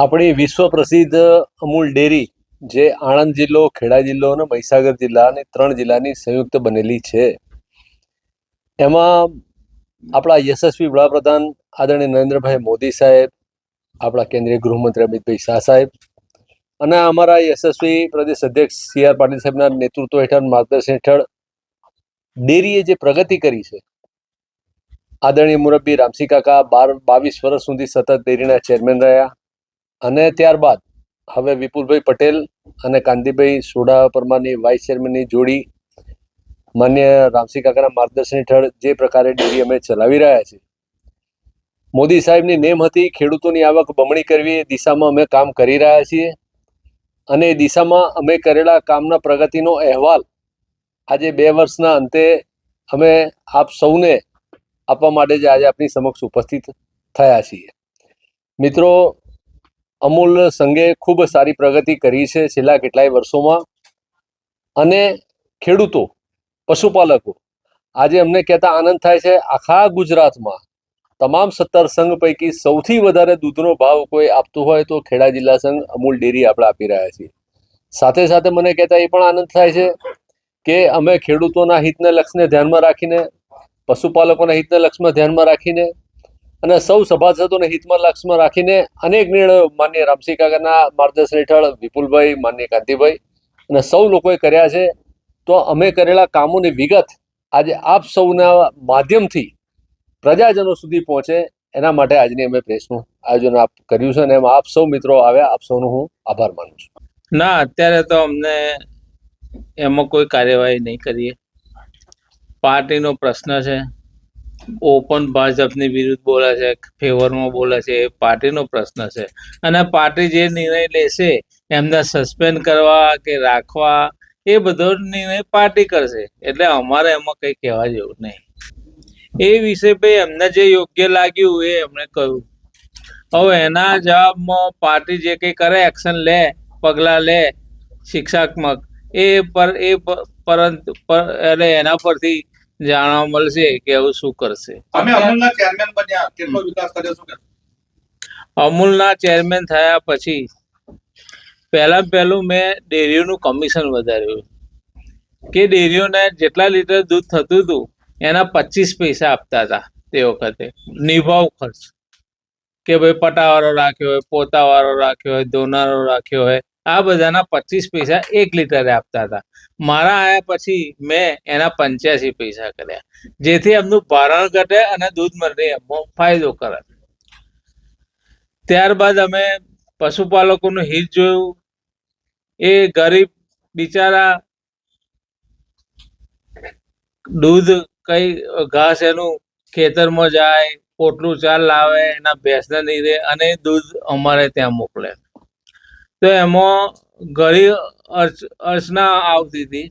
આપણી વિશ્વ પ્રસિદ્ધ અમૂલ ડેરી, જે આણંદ જિલ્લો, ખેડા જિલ્લો અને મહીસાગર જિલ્લા અને ત્રણ જિલ્લાની સંયુક્ત બનેલી છે. એમાં આપણા યશસ્વી વડાપ્રધાન આદરણીય નરેન્દ્રભાઈ મોદી સાહેબ, આપણા કેન્દ્રીય ગૃહમંત્રી અમિતભાઈ શાહ સાહેબ અને અમારા યશસ્વી પ્રદેશ અધ્યક્ષ સી આર પાટીલ સાહેબના નેતૃત્વ હેઠળ માર્ગદર્શન હેઠળ ડેરીએ જે પ્રગતિ કરી છે, આદરણીય મુરબ્બી રામસી કાકા બાર, બાવીસ વર્ષ સુધી સતત ડેરીના ચેરમેન રહ્યા અને ત્યારબાદ હવે વિપુલભાઈ પટેલ અને કાંતિભાઈ સોડા પરમારની વાઇસ ચેરમેનની જોડી માન્ય રામસી કાકાના માર્ગદર્શન હેઠળ જે પ્રકારે ડેરી અમે ચલાવી રહ્યા છીએ. મોદી સાહેબની નેમ હતી, ખેડૂતોની આવક બમણી કરવી, એ દિશામાં અમે કામ કરી રહ્યા છીએ અને એ દિશામાં અમે કરેલા કામના પ્રગતિનો અહેવાલ આજે બે વર્ષના અંતે અમે આપ સૌને આપવા માટે જ આજે આપની સમક્ષ ઉપસ્થિત થયા છીએ. મિત્રો અમૂલ સંઘે ખૂબ સારી પ્રગતિ કરી છે છેલ્લા કેટલાય વર્ષોમાં. અને ખેડૂતો, પશુપાલકો, આજે અમને કહેતા આનંદ થાય છે, આખા ગુજરાતમાં તમામ સત્તર સંઘ પૈકી સૌથી વધારે દૂધનો ભાવ કોઈ આપતું હોય તો ખેડા જિલ્લા સંઘ અમૂલ ડેરી આપણે આપી રહ્યા છીએ. સાથે સાથે મને કહેતા એ પણ આનંદ થાય છે કે અમે ખેડૂતોના હિતને લક્ષ્યને ધ્યાનમાં રાખીને, પશુપાલકોના હિતને લક્ષમાં ધ્યાનમાં રાખીને અને સૌ સભાસદોને હિતમાં લક્ષમાં રાખીને અનેક નિર્ણયો માન્ય રામસિંહ કાકાના માર્ગદર્શન હેઠળ વિપુલભાઈ, માન્ય કાંતિભાઈ અને સૌ લોકોએ કર્યા છે. તો અમે કરેલા કામોની વિગત આજે આપ સૌના માધ્યમથી પ્રજાજનો સુધી પહોંચે, એના માટે આજની અમે પ્રેસનું આયોજન આપ કર્યું છે અને એમાં આપ સૌ મિત્રો આવ્યા. આપ સૌનો હું આભાર માનું છું. ના, અત્યારે તો અમને એમાં કોઈ કાર્યવાહી નહીં કરીએ. પાર્ટીનો પ્રશ્ન છે. ઓપન ભાજપની વિરુદ્ધ બોલે છે, ફેવરમાં બોલે છે, એ પાર્ટીનો પ્રશ્ન છે. અને પાર્ટી જે નિર્ણય લેશે, એમને સસ્પેન્ડ કરવા કે રાખવા, એ બધો નિર્ણય પાર્ટી કરશે. એટલે અમારે એમાં કંઈ કહેવા જેવું નહીં. એ વિશે ભાઈ એમને જે યોગ્ય લાગ્યું એ એમણે કહ્યું હવે એના જવાબમાં પાર્ટી જે કંઈ કરે, એક્શન લે, પગલાં લે, શિક્ષાત્મક, એ પર, એ પરંતુ એટલે એના પરથી જાણવા મળશે કે હવે શું કરશે. અમે અમૂલના ચેરમેન બન્યા કેટલો વિકાસ કર્યો શું અમૂલના ચેરમેન થયા પછી પહેલા પહેલું મેં ડેરીઓનું કમિશન વધાર્યું. કે ડેરીઓને જેટલા લીટર દૂધ થતું હતું એના પચીસ પૈસા આપતા હતા તે વખતે. નિભાવ ખર્ચ. કે ભાઈ પટાવાળો રાખ્યો હોય પોતાવાળો રાખ્યો હોય દોનારો રાખ્યો હોય આ બધાના પચીસ પૈસા એક લીટરે આપતા હતા. મારા આયા પછી મેં એના પંચ્યાસી પૈસા કર્યા. જેથી એમનું ભારણ ઘટે અને દૂધ મળે ફાયદો કરે. ત્યારબાદ અમે પશુપાલકોનું હિત જોયું. એ ગરીબ બિચારા દૂધ કઈ ઘાસ એનું ખેતરમાં જાય, પોટલું ચાલ લાવે, એના ભેંસને નીરે અને દૂધ અમારે ત્યાં મોકલે. તો એમાં ઘણી અર્ચના આવતી હતી.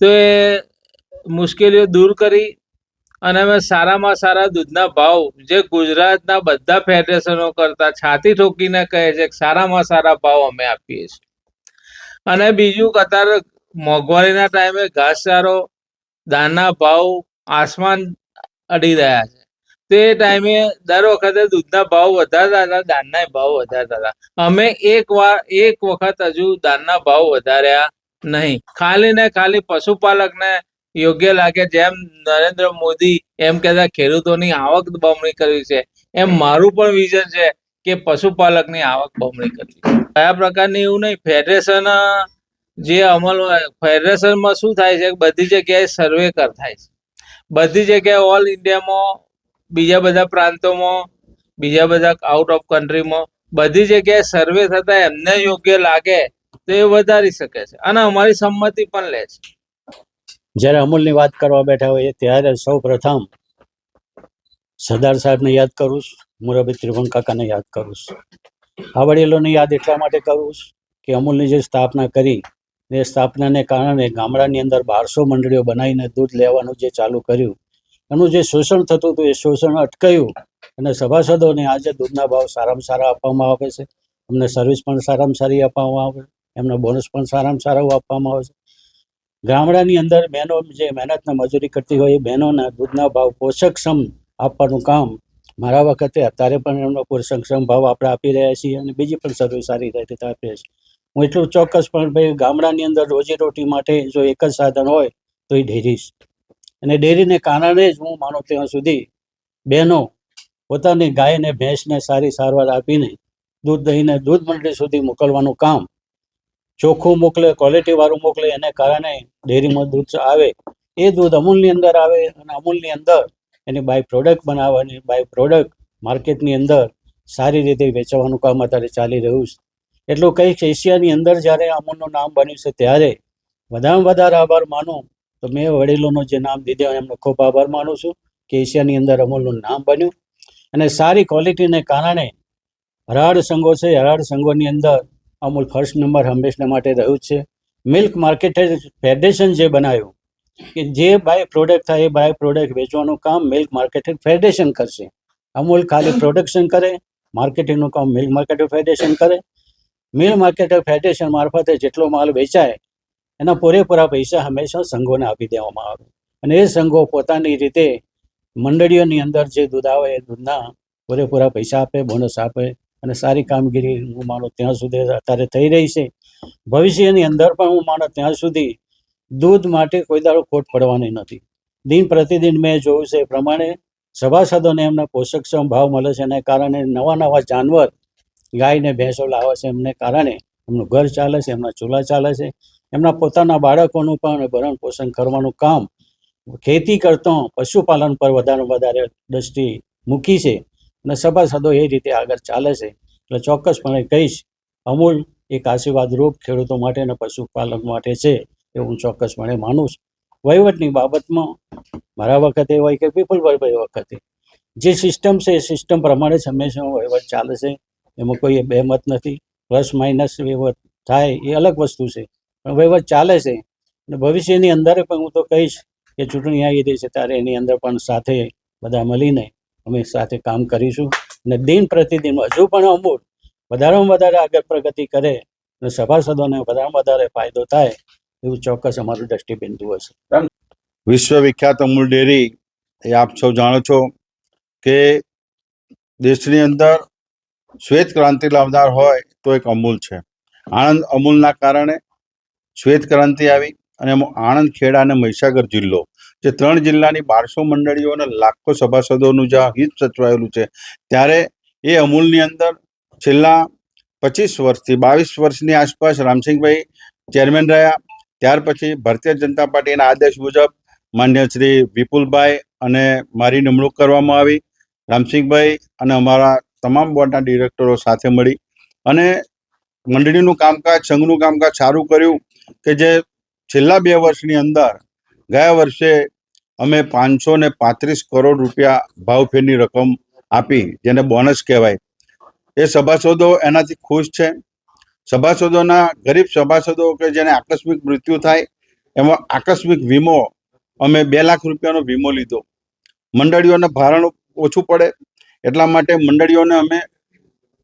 તો એ મુશ્કેલીઓ દૂર કરી અને અમે સારામાં સારા દૂધના ભાવ, જે ગુજરાતના બધા ફેડરેશનો કરતા છાતી ઠોકીને કહે છે સારામાં સારા ભાવ અમે આપીએ છીએ. અને બીજું કતાર મોંઘવારીના ટાઈમે ઘાસચારો દાનના ભાવ આસમાન અડી રહ્યા છે. તે ટાઈમે દર વખતે દૂધના ભાવ વધારતા હતા, દાનના ભાવ વધારતા હતા. અમે એક વાર, એક વખત હજુ દાનના ભાવ વધાર્યા નહીં. ખાલી ને ખાલી પશુપાલકને યોગ્ય લાગે, જેમ નરેન્દ્ર મોદી એમ કહેતા, ખેડૂતોની આવક બમણી કરવી છે. એમ મારું પણ વિઝન છે કે પશુપાલકની આવક બમણી કરવી. કયા પ્રકારની એવું નહીં, ફેડરેશન, જે અમલ ફેડરેશનમાં શું થાય છે, બધી જગ્યાએ સર્વે કર થાય છે. બધી જગ્યાએ ઓલ ઇન્ડિયામાં બીજા બધા પ્રાંતોમાં, બીજા બધા આઉટ ઓફ કન્ટ્રીમાં બધી જગ્યાએ સર્વે થતા એમને યોગ્ય લાગે તો એ વધારી શકે છે. અને અમારી સંમતિ પણ લે છે. જ્યારે અમૂલની વાત કરવા બેઠા હોય ત્યારે સૌ પ્રથમ સરદાર સાહેબને યાદ કરું છું, મુરબી ત્રિભુવન કાકાને યાદ કરું છું. આ યાદ એટલા માટે કરું છું કે અમૂલની જે સ્થાપના કરી એ સ્થાપનાને કારણે ગામડાની અંદર બારસો મંડળીઓ બનાવીને દૂધ લેવાનું જે ચાલુ કર્યું એનું જે શોષણ થતું હતું એ શોષણ અટકાયું અને સભાસદોને આજે દૂધના ભાવ સારામાં સારા આપવામાં આવે છે. અમને સર્વિસ પણ સારામાં સારી આપવામાં આવે એમને બોનસ પણ સારામાં સારું આપવામાં આવે છે. ગામડાની અંદર બહેનો જે મહેનતને મજૂરી કરતી હોય એ બહેનોના દૂધના ભાવ પોષકક્ષમ આપવાનું કામ મારા વખતે અત્યારે પણ એમનો પોષકક્ષમ ભાવ આપણે આપી રહ્યા છીએ અને બીજી પણ સર્વિસ સારી રીતે આપીએ છીએ હું એટલું ચોક્કસ પણ ભાઈ ગામડાની અંદર રોજીરોટી માટે જો એક જ સાધન હોય તો એ ડેરી છે અને ડેરીને કારણે જ હું માનું ત્યાં સુધી બહેનો પોતાની ગાય અને ભેંસને સારી સારવાર આપીને દૂધ દહીંને દૂધ મંડળી સુધી મોકલવાનું કામ ચોખ્ખું મોકલે ક્વોલિટી વાળું મોકલે, એને કારણે ડેરીમાં દૂધ આવે. એ દૂધ અમૂલની અંદર આવે અને અમૂલની અંદર એની બાય પ્રોડક્ટ બનાવવાની બાય પ્રોડક્ટ માર્કેટની અંદર સારી રીતે વેચવાનું કામ અત્યારે ચાલી રહ્યું છે. એટલું કંઈક એશિયાની અંદર જ્યારે અમૂલનું નામ બન્યું છે ત્યારે વધારે વધારે આભાર માનું તો મેં વડીલોનું જે નામ દીધું એમનો ખૂબ આભાર માનું છું કે એશિયાની અંદર અમૂલનું નામ બન્યું. અને સારી ક્વોલિટીને કારણે હરાડ સંઘો છે હરાડ સંઘોની અંદર અમૂલ ફર્સ્ટ નંબર હંમેશના માટે રહ્યું છે. મિલ્ક માર્કેટેજ ફેડરેશન જે બનાવ્યું, કે જે બાય પ્રોડક્ટ થાય એ બાય પ્રોડક્ટ વેચવાનું કામ મિલ્ક માર્કેટેડ ફેડરેશન કરશે. અમૂલ ખાલી પ્રોડક્શન કરે, માર્કેટિંગનું કામ મિલ્ક માર્કેટેડ ફેડરેશન કરે. મિલ્ક માર્કેટ ફેડરેશન મારફતે જેટલો માલ વેચાય એના પૂરેપૂરા પૈસા હંમેશા સંઘોને આપી દેવામાં આવે. અને એ સંઘો પોતાની રીતે મંડળીઓની અંદર જે દૂધ આવે એ દૂધના પૂરેપૂરા પૈસા આપે બોનસ આપે અને સારી કામગીરી હું માનો ત્યાં સુધી અત્યારે થઈ રહી છે. ભવિષ્યની અંદર પણ હું માનું ત્યાં સુધી દૂધ માટે કોઈ દાડો ખોટ પડવાની નથી. દિન પ્રતિદિન મેં જોયું છે એ પ્રમાણે સભાસદોને એમને પોષકક્ષમ ભાવ મળે છે એને કારણે નવા નવા જાનવર ગાય ને ભેંસો લાવે છે. એમને કારણે એમનું ઘર ચાલે છે, એમના ચૂલા ચાલે છે. એમના પોતાના બાળકોનું પણ ભરણ પોષણ કરવાનું કામ ખેતી કરતો પશુપાલન પર વધારે વધારે દ્રષ્ટિ મૂકી છે અને સભાસદો એ રીતે આગળ ચાલે છે. એટલે ચોક્કસપણે કહીશ, અમૂલ એક આશીર્વાદ રૂપ ખેડૂતો માટે અને પશુપાલક માટે છે એ હું ચોક્કસપણે માનું છું. વહીવટની બાબતમાં મારા વખતે હોય કે પીપલભાઈ વખતે, જે સિસ્ટમ છે એ સિસ્ટમ પ્રમાણે હંમેશા વહીવટ ચાલે છે. એમાં કોઈ બેમત નથી. પ્લસ માઇનસ વહીવટ થાય એ અલગ વસ્તુ છે. વહીવટ ચાલે છે. અને ભવિષ્યની અંદર પણ હું તો કહીશ કે ચૂંટણી આવી રહી છે ત્યારે એની અંદર પણ સાથે બધા મળીને અમે સાથે કામ કરીશું. અને દિન પ્રતિદિન હજુ પણ અમૂલ વધારેમાં વધારે આગળ પ્રગતિ કરે અને સભાસદોને વધારેમાં વધારે ફાયદો થાય એવું ચોક્કસ અમારું દ્રષ્ટિબિંદુ હશે. વિશ્વવિખ્યાત અમૂલ ડેરી, એ આપ સૌ જાણો છો કે દેશની અંદર શ્વેત ક્રાંતિ લાવનાર હોય તો એક અમૂલ છે. આણંદ અમૂલના કારણે શ્વેત ક્રાંતિ આવી અને આણંદ, ખેડા અને મહીસાગર જિલ્લો, જે ત્રણ જિલ્લાની બારસો મંડળીઓ અને લાખો સભાસદોનું જ્યાં હિત સચવાયેલું છે, ત્યારે એ અમૂલની અંદર છેલ્લા પચીસ વર્ષથી, બાવીસ વર્ષની આસપાસ રામસિંહભાઈ ચેરમેન રહ્યા. ત્યાર પછી ભારતીય જનતા પાર્ટીના આદેશ મુજબ માન્ય શ્રી વિપુલભાઈ અને મારી નિમણૂક કરવામાં આવી. રામસિંહભાઈ અને અમારા તમામ બોર્ડના ડિરેક્ટરો સાથે મળી અને મંડળીનું કામકાજ, સંઘનું કામકાજ સારું કર્યું. કે જે છેલ્લા બે વર્ષની અંદર ગયા વર્ષે અમે પાંચસો ને પાંત્રીસ કરોડ રૂપિયા ભાવફેરની રકમ આપી, જેને બોનસ કહેવાય. એ સભાસદો એનાથી ખુશ છે. સભાસદોના, ગરીબ સભાસદો કે જેને આકસ્મિક મૃત્યુ થાય એમાં આકસ્મિક વીમો અમે બે લાખ રૂપિયાનો વીમો લીધો. મંડળીઓને ભારણ ઓછું પડે, એટલા માટે મંડળીઓને અમે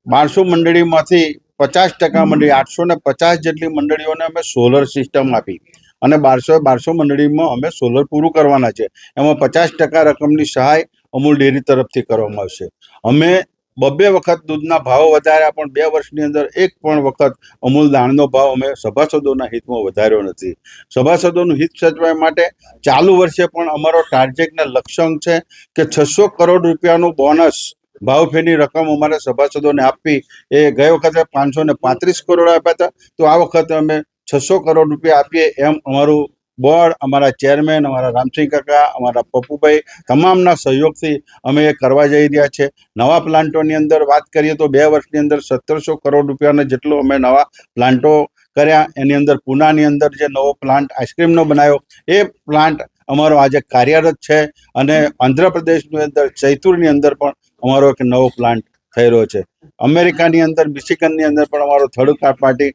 બારસો મંડળીમાંથી પચાસ ટકા મંડળી આઠસો ને પચાસ જેટલી મંડળીઓને અમે સોલર સિસ્ટમ આપી. અને બારસો બારસો મંડળીમાં અમે સોલર પૂરું કરવાના છે. એમાં પચાસ ટકા રકમની સહાય અમૂલ ડેરી તરફથી કરવામાં આવશે. અમે બબ્બે વખત દૂધના ભાવ વધાર્યા પણ બે વર્ષની અંદર એક પણ વખત અમૂલ દાણનો ભાવ અમે સભાસદોના હિતમાં વધાર્યો નથી. સભાસદોનું હિત સચવાય માટે ચાલુ વર્ષે પણ અમારો ટાર્ગેટને લક્ષ્યાંક છે કે છસો કરોડ રૂપિયાનું બોનસ ભાવફેરની રકમ અમારા સભાસદોને આપવી એ ગઈ વખતે પાંચસો ને પાંત્રીસ કરોડ આપ્યા હતા. તો આ વખતે અમે છસો કરોડ રૂપિયા આપીએ એમ અમારું બોર્ડ, અમારા ચેરમેન, અમારા રામસિંહ કાકા, અમારા પપ્પુભાઈ તમામના સહયોગથી અમે એ કરવા જઈ રહ્યા છે. નવા પ્લાન્ટોની અંદર વાત કરીએ તો બે વર્ષની અંદર સત્તરસો કરોડ રૂપિયાના જેટલો અમે નવા પ્લાન્ટો કર્યા. એની અંદર પૂનાની અંદર જે નવો પ્લાન્ટ આઈસ્ક્રીમનો બનાવ્યો, એ પ્લાન્ટ અમારો આજે કાર્યરત છે. અને આંધ્રપ્રદેશની અંદર, ચૈતુરની અંદર પણ અમારો એક નવો પ્લાન્ટ થઈ રહ્યો છે. અમેરિકાની અંદર મિશિકનની અંદર પણ અમારો થર્ડ પાર્ટી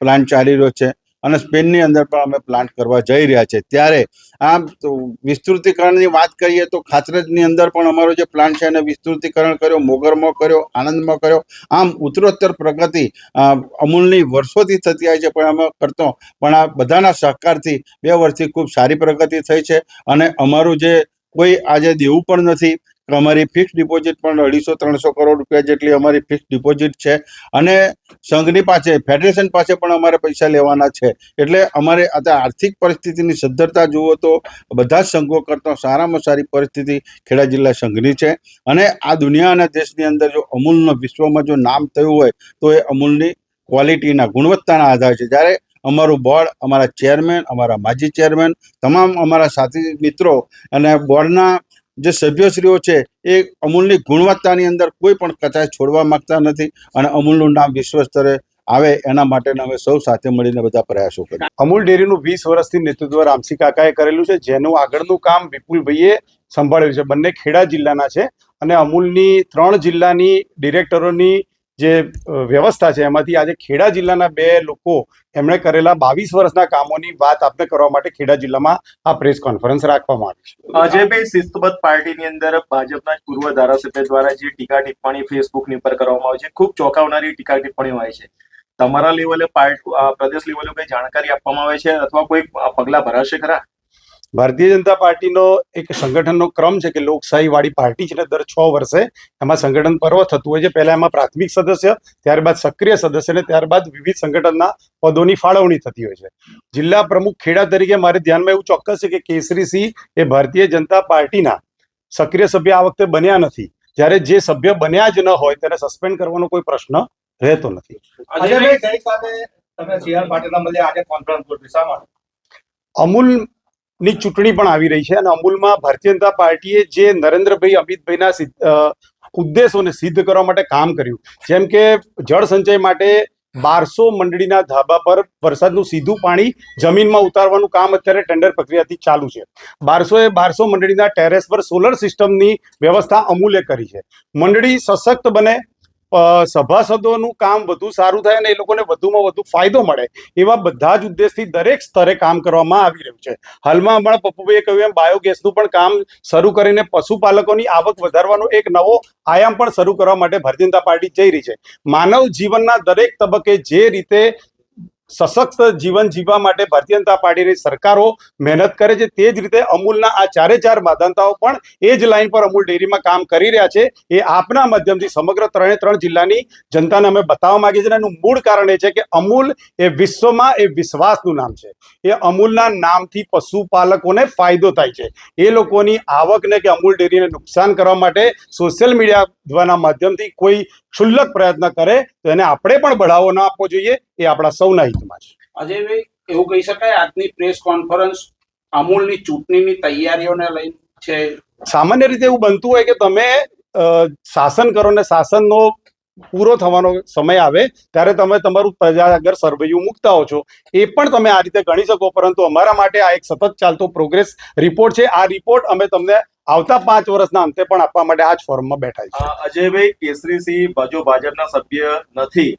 પ્લાન્ટ ચાલી રહ્યો છે અને સ્પેનની અંદર પણ અમે પ્લાન્ટ કરવા જઈ રહ્યા છે. ત્યારે આમ વિસ્તૃતિકરણની વાત કરીએ તો ખાતરજની અંદર પણ અમારો જે પ્લાન્ટ છે એને વિસ્તૃતિકરણ કર્યો, મોગરમાં કર્યો આણંદમાં કર્યો. આમ ઉત્તરોત્તર પ્રગતિ અમૂલની વર્ષોથી થતી આવી છે પણ અમે કરતો, પણ આ બધાના સહકારથી બે વર્ષથી ખૂબ સારી પ્રગતિ થઈ છે અને અમારું જે કોઈ આજે દેવું પણ નથી અમારી ફિક્સ ડિપોઝિટ પણ અઢીસો, ત્રણસો કરોડ રૂપિયા જેટલી અમારી ફિક્સ ડિપોઝિટ છે. અને સંઘની પાસે ફેડરેશન પાસે પણ અમારે પૈસા લેવાના છે. એટલે અમારે આર્થિક પરિસ્થિતિની સદ્ધરતા જુઓ તો બધા જ સંઘો કરતાં સારામાં સારી પરિસ્થિતિ ખેડા જિલ્લા સંઘની છે. અને આ દુનિયા અને દેશની અંદર જો અમૂલનો વિશ્વમાં જો નામ થયું હોય, તો એ અમૂલની ક્વોલિટીના ગુણવત્તાના આધાર છે. જ્યારે અમારું બોર્ડ, અમારા ચેરમેન, અમારા માજી ચેરમેન, તમામ અમારા સાથી મિત્રો અને બોર્ડના જે સભ્યશ્રીઓ છે, એ અમૂલની ગુણવત્તાની અંદર કોઈ પણ કચાશ છોડવા માંગતા નથી અને અમૂલનું નામ વિશ્વ સ્તરે આવે એના માટેના અમે સૌ સાથે મળીને બધા પ્રયાસો કરીએ. અમૂલ ડેરીનું વીસ વર્ષથી નેતૃત્વ રામસી કાકાએ કરેલું છે, જેનું આગળનું કામ વિપુલભાઈએ સંભાળ્યું છે. બંને ખેડા જિલ્લાના છે અને અમૂલની ત્રણ જિલ્લાની ડિરેક્ટરોની જે વ્યવસ્થા છે, એમાંથી આજે ખેડા જિલ્લાના બે લોકો એમણે કરેલા બાવીસ વર્ષના કામોની વાત આપને કરવા માટે ખેડા જિલ્લામાં આ પ્રેસ કોન્ફરન્સ રાખવામાં આવી છે. અજયભાઈ શિસ્તબદ્ધ પાર્ટીની અંદર ભાજપના પૂર્વ ધારાસભ્ય દ્વારા જે ટીકા ટિપ્પણી ફેસબુકની ઉપર કરવામાં આવે છે, ખૂબ ચોંકાવનારી ટીકા ટિપ્પણીઓ હોય છે. તમારા લેવલે પાર્ટ પ્રદેશ લેવલે કોઈ જાણકારી આપવામાં આવે છે અથવા કોઈ પગલાં ભરાશે ખરા? ભારતીય જનતા પાર્ટીનો એક સંગઠનનો ક્રમ છે કે લોકશાહી વાળી પાર્ટી છે ને દર છ વર્ષે એમાં સંગઠન પર્વ થતું હોય છે. પહેલા એમાં પ્રાથમિક સદસ્ય ત્યારબાદ સક્રિય સદસ્ય અને ત્યારબાદ વિવિધ સંગઠનના પદોની ફાળવણી થતી હોય છે. જિલ્લા પ્રમુખ ખેડા તરીકે મારે ધ્યાનમાં એવું ચોક્કસ છે કે કેસરીસિંહ એ ભારતીય જનતા પાર્ટીના સક્રિય સભ્ય આ વખતે બન્યા નથી. જ્યારે જે સભ્ય બન્યા જ ન હોય તેને સસ્પેન્ડ કરવાનો કોઈ પ્રશ્ન રહેતો નથી. અજયભાઈ ગઈકાલે તમે સી પાટીલના મળ્યા આજે કોન્ફરન્સ ગોઠવી શા માટે? અમૂલની ચૂંટણી પણ આવી રહી છે અને અમૂલમાં ભારતીય જનતા પાર્ટીએ જે નરેન્દ્રભાઈ અમિતભાઈના ઉદ્દેશોને સિદ્ધ કરવા માટે કામ કર્યું, જેમ કે જળ સંચય માટે બારસો મંડળીના ધાબા પર વરસાદનું સીધું પાણી જમીનમાં ઉતારવાનું કામ અત્યારે ટેન્ડર પ્રક્રિયાથી ચાલુ છે. બારસો એ બારસો મંડળીના ટેરેસ પર સોલર સિસ્ટમની વ્યવસ્થા અમૂલે કરી છે. મંડળી સશક્ત બને સભાસદોનું કામ વધુ સારું થાય અને એ લોકોને વધુમાં વધુ ફાયદો મળે, એવા બધા જ ઉદ્દેશથી દરેક સ્તરે કામ કરવામાં આવી રહ્યું છે. હાલમાં હમણાં પપ્પુભાઈએ કહ્યું એમ, બાયોગેસનું પણ કામ શરૂ કરીને પશુપાલકોની આવક વધારવાનો એક નવો આયામ પણ શરૂ કરવા માટે ભારતીય જનતા પાર્ટી જઈ રહી છે. માનવ જીવનના દરેક તબક્કે જે રીતે સશક્ત જીવન જીવવા માટે ભારતીય જનતા પાર્ટીની સરકારો મહેનત કરે છે તે જ રીતે અમૂલના આ ચારે ચાર માધનતાઓ પણ એ જ લાઈન પર અમૂલ ડેરીમાં કામ કરી રહ્યા છે. એ આપના માધ્યમથી સમગ્ર ત્રણે ત્રણ જિલ્લાની જનતાને અમે બતાવવા માંગીએ છીએ એનું મૂળ કારણ એ છે કે અમૂલ એ વિશ્વમાં એ વિશ્વાસનું નામ છે. એ અમૂલના નામથી પશુપાલકોને ફાયદો થાય છે. એ લોકોની આવકને કે અમૂલ ડેરીને નુકસાન કરવા માટે સોશિયલ મીડિયા દ્વારા માધ્યમથી કોઈ ક્ષુલ્લક પ્રયત્ન કરે તો એને આપણે પણ બઢાવો ન આપવો જોઈએ. એ આપણા સૌના હિતમાં છે. અજયભાઈ એવું કહી શકાય આજની પ્રેસ કોન્ફરન્સ અમૂલની ચૂંટણીની તૈયારીઓને લઈને છે. સામાન્ય રીતે એવું બનતું હોય કે તમે શાસન કરો ને શાસનનો પૂરો થવાનો સમય આવે ત્યારે તમે તમારું પ્રજા આગળ સર્વૈયું મૂકતા હો છો. એ પણ તમે આ રીતે ગણી શકો પરંતુ અમારા માટે આ એક સતત ચાલતો પ્રોગ્રેસ રિપોર્ટ છે. આ રિપોર્ટ અમે તમને આવતા પાંચ વર્ષના અંતે પણ આપવા માટે આ જ ફોર્મમાં બેઠા છે અજયભાઈ કેસરીસિંહ બાજુ ભાજપના સભ્ય નથી.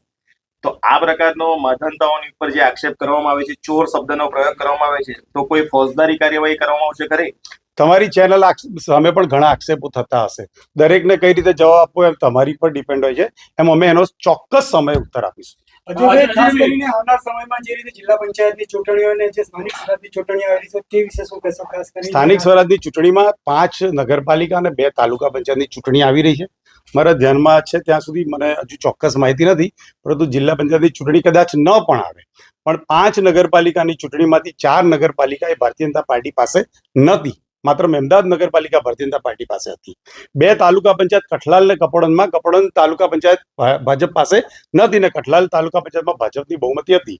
તો આ પ્રકારનો માધનતાઓની ઉપર જે આક્ષેપ કરવામાં આવે છે ચોર શબ્દનો પ્રયોગ કરવામાં આવે છે તો કોઈ ફોજદારી કાર્યવાહી કરવામાં આવશે ખરી? તમારી ચેનલ સામે પણ ઘણા આક્ષેપો થતા હશે. દરેકને કઈ રીતે જવાબ આપવો એમ તમારી પર ડિપેન્ડ હોય છે. એમ અમે એનો ચોક્કસ સમય ઉત્તર આપીશું. આવનાર સમયમાં જે રીતે જિલ્લા પંચાયતની ચૂંટણીઓ અને જે સ્થાનિક સ્વરાજની ચૂંટણીઓ આવી છે તે વિશે શું કહેશો ખાસ કરીને? સ્થાનિક સ્વરાજની ચૂંટણીમાં પાંચ નગરપાલિકા અને બે તાલુકા પંચાયતની ચૂંટણી આવી રહી છે. મારા ધ્યાનમાં છે, ત્યાં સુધી મને હજુ ચોક્કસ માહિતી નથી, પરંતુ જિલ્લા પંચાયતની ચૂંટણી કદાચ ન પણ આવે. પણ પાંચ નગરપાલિકાની ચૂંટણીમાંથી ચાર નગરપાલિકા એ ભારતીય જનતા પાર્ટી પાસે નથી. માત્ર અમદાવાદ નગરપાલિકા ભારતીય જનતા પાર્ટી પાસે હતી. બે તાલુકા પંચાયત કઠલાલ ને કપડનમાં, કપડન તાલુકા પંચાયત ભાજપ પાસે નથી ને કઠલાલ તાલુકા પંચાયતમાં ભાજપની બહુમતી હતી.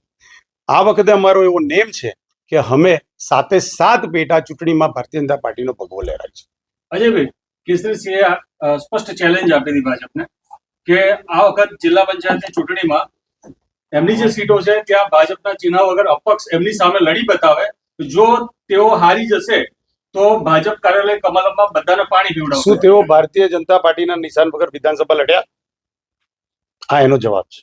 આ વખતે અમારો એવો નેમ છે કે અમે સાતે સાત પેટા ચૂંટણીમાં ભારતીય જનતા પાર્ટીનો ભગવો લહેરાય છે. અજયભાઈ કેસરીસિંહે સ્પષ્ટ ચેલેન્જ આપી હતી ભાજપને કે આ વખત જિલ્લા પંચાયતની ચૂંટણીમાં એમની જે સીટો છે ત્યાં ભાજપના ચિહ્ન વગર અપક્ષ એમની સામે લડી બતાવે જો તેઓ હારી જશે તો ભાજપ કાર્યાલય કમલમમાં બધાને પાણી પીવડાવે શું તેઓ ભારતીય જનતા પાર્ટીના નિશાન વગર વિધાનસભા લડ્યા? આ એનો જવાબ છે.